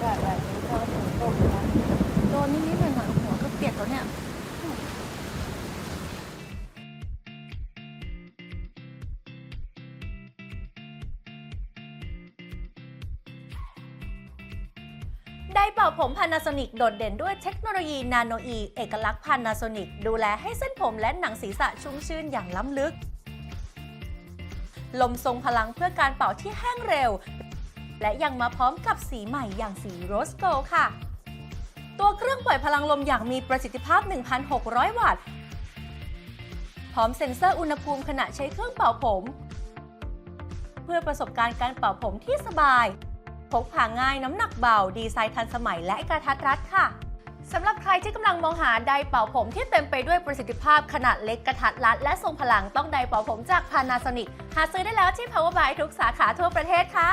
ได้ได้เดี๋ยวเราฝนตกนะโดนนิดๆหน่อยๆหัวก็เปียกแล้วเนี่ยไดร์เป่าผม Panasonic โดดเด่นด้วยเทคโนโลยีนาโนอีเอกลักษณ์ Panasonic ดูแลให้เส้นผมและหนังศีรษะชุ่มชื่นอย่างล้ำลึก ลมทรงพลังเพื่อการเป่าที่แห้งเร็ว และยังมาพร้อมกับสีใหม่อย่างสีโรสโกค่ะ ตัวเครื่องปล่อยพลังลมอย่างมีประสิทธิภาพ 1,600 วัตต์ พร้อมเซ็นเซอร์อุณหภูมิขณะใช้เครื่องเป่าผม เพื่อประสบการณ์การเป่าผมที่สบาย พกพาง่ายน้ำหนักเบา ดีไซน์ทันสมัยและกระทัดรัดค่ะสำหรับใครที่กำลังมองหาไดร์เป่าผมที่เต็มไปด้วยประสิทธิภาพขนาดเล็กกระทัดรัด และทรงพลังต้องไดร์เป่าผมจาก Panasonic หาซื้อได้แล้วที่ Power by ทุกสาขาทั่วประเทศค่ะ